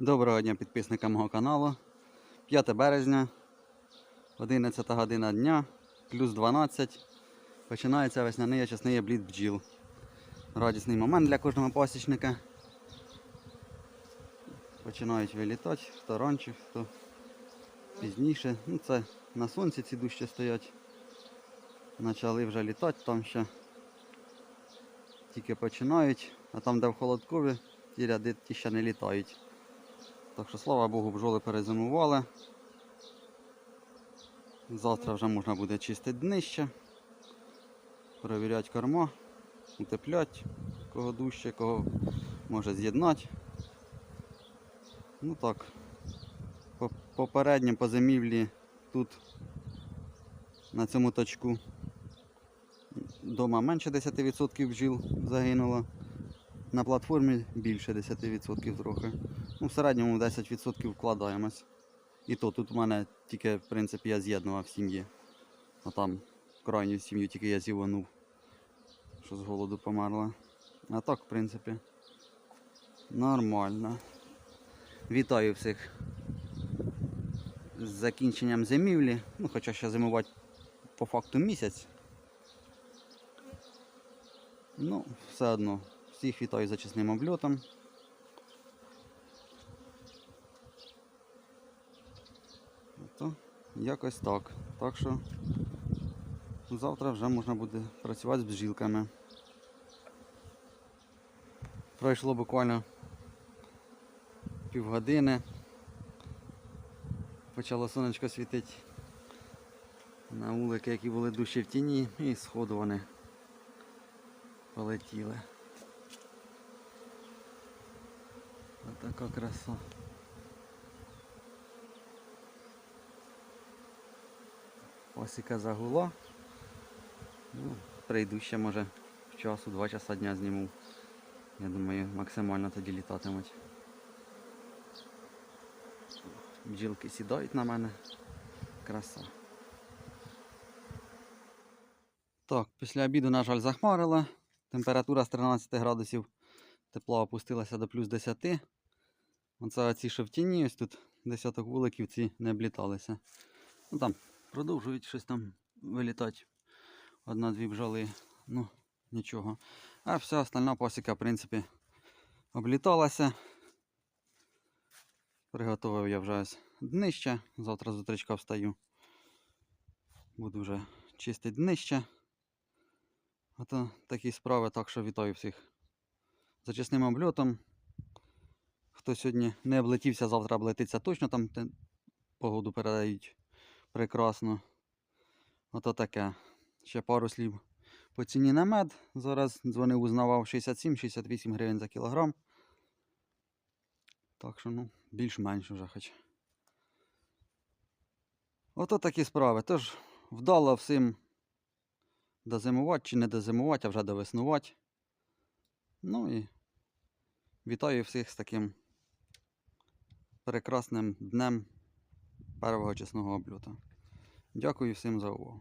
Доброго дня підписникам мого каналу. 5 березня, 11 година дня, плюс 12. Починається весняний очисний обліт бджіл. Радісний момент для кожного пасічника. Починають вилітати, хто раніше, хто пізніше. Ну це на сонці ці дужче стоять. Почали вже літати там ще. Тільки починають, а там, де в холодкові, ті ряди ті ще не літають. Так що, слава Богу, бджоли перезимували. Завтра вже можна буде чистити днище, перевіряти корма, утепляти, кого дужче, кого може з'єднати. Ну так. По- Попередньо по зимівлі тут на цьому точку дома менше 10% бджіл загинуло. На платформі більше 10% трохи. Ну, в середньому 10% вкладаємось. І то тут у мене тільки, в принципі, я з'єднував сім'ї. А там крайню сім'ю тільки я зіванув, що з голоду померла. А так, в принципі, нормально. Вітаю всіх з закінченням зимівлі. Ну, хоча ще зимувати по факту місяць. Ну, все одно. Всіх вітаю з зачисним обльотом. То якось так. Так що завтра вже можна буде працювати з бджілками. Пройшло буквально півгодини. Почало сонечко світити на вулики, які були дужче в тіні, і сходу вони полетіли. Отака краса. Осіка загула. Ну, прийду ще може в часу, два часа дня зніму. Я думаю, максимально тоді літатимуть. Бджілки сідають на мене. Краса. Так, після обіду, на жаль, захмарила. Температура з 13 градусів тепла опустилася до плюс 10. Оце ці що в тіні, ось тут десяток вуликів ці не обліталися. Ну там продовжують щось там вилітати. Одна-дві бджоли, ну нічого. А вся остальна пасіка, в принципі, обліталася. Приготував я вже днище. Завтра з утречка встаю. Буду вже чистити днище. Ото такі справи, так що вітаю всіх за чесним обльотом. Хто сьогодні не облетівся, завтра облетиться точно, там погоду передають прекрасно. Ото таке. Ще пару слів по ціні на мед. Зараз дзвонив, узнавав 67-68 гривень за кілограм. Так що, ну, більш-менш вже хоч. Ото такі справи. Тож вдало всім дозимувати чи не дозимувати, а вже довеснувати. Ну і вітаю всіх з таким прекрасним днем первого чесного обльоту. Дякую всім за увагу.